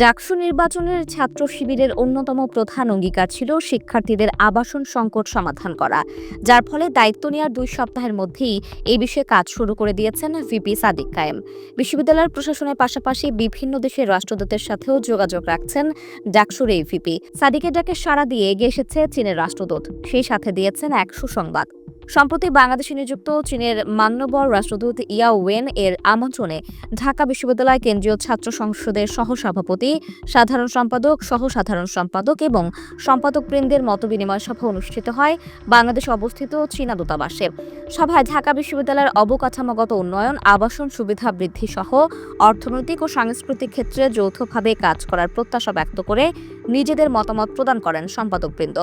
ডাকসু নির্বাচনের ছাত্র শিবিরের অন্যতম প্রধান অঙ্গীকার ছিল শিক্ষার্থীদের আবাসন সংকট সমাধান করা, যার ফলে দায়িত্ব নেওয়ার দুই সপ্তাহের মধ্যেই এই বিষয়ে কাজ শুরু করে দিয়েছেন ভিপি সাদিক কায়েম। বিশ্ববিদ্যালয়ের প্রশাসনের পাশাপাশি বিভিন্ন দেশের রাষ্ট্রদূতের সাথেও যোগাযোগ রাখছেন ডাকসুর এই ভিপি। সাদিকের ডাকে সাড়া দিয়ে এগিয়ে এসেছে চীনের রাষ্ট্রদূত। সেই সাথে দিয়েছেন এক সুসংবাদ। সম্প্রতি বাংলাদেশে নিযুক্ত চীনের মান্যবর রাষ্ট্রদূত ইয়া ওয়েন এর আমন্ত্রণে ঢাকা বিশ্ববিদ্যালয় কেন্দ্রীয় ছাত্র সংসদের সহসভাপতি, সাধারণ সম্পাদক সহ সাধারণ সম্পাদক এবং বৃন্দের মতবিনিময় সভা অনুষ্ঠিত হয় বাংলাদেশে অবস্থিত চীনা দূতাবাসে। সভায় ঢাকা বিশ্ববিদ্যালয়ের অবকাঠামোগত উন্নয়ন, আবাসন সুবিধা বৃদ্ধি সহ অর্থনৈতিক ও সাংস্কৃতিক ক্ষেত্রে যৌথভাবে কাজ করার প্রত্যাশা ব্যক্ত করে নিজেদের মতামত প্রদান করেন সম্পাদকবৃন্দ।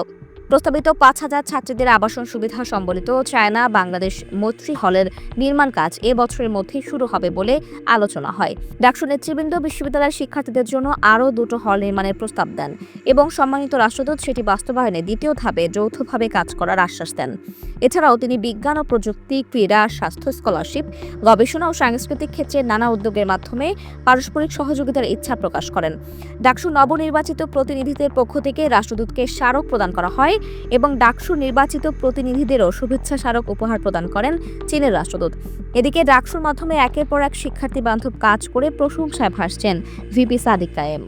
প্রস্তাবিত পাঁচ হাজার ছাত্রীদের আবাসন সুবিধা সম্বলিত চায়না বাংলাদেশ মৈত্রী হলের নির্মাণ কাজ এ বছরের মধ্যেই শুরু হবে বলে আলোচনা হয়। ডাকসু নেতৃবৃন্দ বিশ্ববিদ্যালয়ের শিক্ষার্থীদের জন্য আরও দুটো হল নির্মাণের প্রস্তাব দেন এবং সম্মানিত রাষ্ট্রদূত সেটি বাস্তবায়নে দ্বিতীয় ধাপে যৌথভাবে কাজ করার আশ্বাস দেন। এছাড়াও তিনি বিজ্ঞান ও প্রযুক্তি, ক্রীড়া, স্বাস্থ্য, স্কলারশিপ, গবেষণা ও সাংস্কৃতিক ক্ষেত্রে নানা উদ্যোগের মাধ্যমে পারস্পরিক সহযোগিতার ইচ্ছা প্রকাশ করেন। ডাকসু নবনির্বাচিত প্রতিনিধিদের পক্ষ থেকে রাষ্ট্রদূতকে স্মারক প্রদান করা হয় এবং ডাকসু নির্বাচিত প্রতিনিধিদেরও শুভেচ্ছা স্মারক উপহার প্রদান করেন চীনের রাষ্ট্রদূত। এদিকে ডাকসুর মাধ্যমে একের পর এক শিক্ষার্থী বান্ধব কাজ করে প্রশংসায় ভাসছেন ভিপি সাদিক কায়েম